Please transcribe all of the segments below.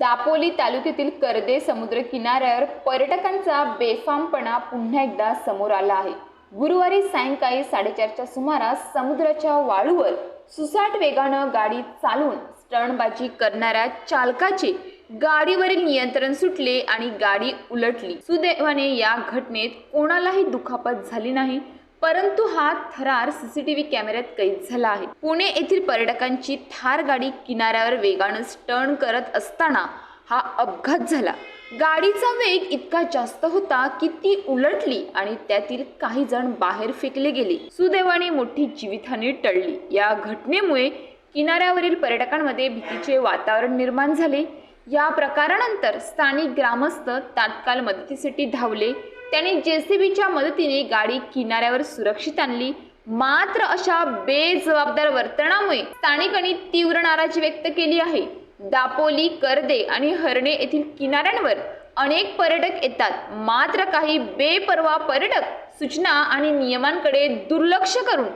दापोली तालुक्यातील कर्दे समुद्र किनाऱ्यावर पर्यटकांचा बेफामपणा पुन्हा एकदा समोर आला आहे. गुरुवारी सायंकाळी साडेचारच्या सुमारास समुद्राच्या वाळूवर सुसाट वेगानं गाडी चालवून स्टंटबाजी करणाऱ्या चालकाचे गाडीवरील नियंत्रण सुटले आणि गाडी उलटली. सुदैवाने या घटनेत कोणालाही दुखापत झाली नाही. परंतु हा थरार सीसीटीव्ही कॅमेऱ्यात कैद झाला आहे. पुणे येथील पर्यटकांची थार गाडी किनाऱ्यावर वेगानं टर्न करत असताना हा अपघात झाला. गाडीचा वेग इतका जास्त होता की ती उलटली आणि त्यातील काही जण बाहेर फेकले गेले. सुदैवाने मोठी जीवितहानी टळली. या घटनेमुळे किनाऱ्यावरील पर्यटकांमध्ये भीतीचे वातावरण निर्माण झाले. या प्रकारानंतर स्थानिक ग्रामस्थ तात्काळ मदतीसाठी धावले. त्याने जेसीबीच्या मदतीने गाडी किनाऱ्यावर सुरक्षित आणली. मात्र अशा बेजबाबदार वर्तनामुळे स्थानिकांनी तीव्र नाराजी व्यक्त केली आहे. दापोली कर्दे आणि हरणे येथील किनाऱ्यांवर अनेक पर्यटक येतात. मात्र काही बेपर्वा पर्यटक सूचना आणि नियमांकडे दुर्लक्ष करून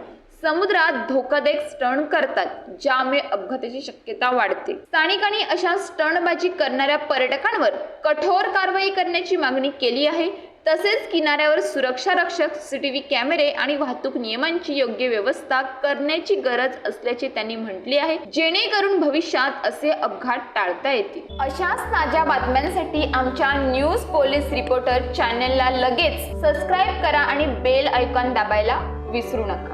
समुद्रात धोकादायक स्टंट करतात ज्यामुळे अपघाताची शक्यता वाढते. स्थानिकांनी अशा स्टंटबाजी करणाऱ्या पर्यटकांवर कठोर कारवाई करण्याची मागणी केली आहे. तसेच किनाऱ्यावर सुरक्षा रक्षक सीसीटीव्ही कॅमेरे आणि वाहतूक नियमांची योग्य व्यवस्था करण्याची गरज असल्याचे त्यांनी म्हटले आहे. जेणेकरून भविष्यात असे अपघात टाळता येतील. अशाच ताज्या बातम्यांसाठी आमच्या न्यूज पोलीस रिपोर्टर चॅनलला लगेच सबस्क्राईब करा आणि बेल ऐकॉन दाबायला विसरू नका.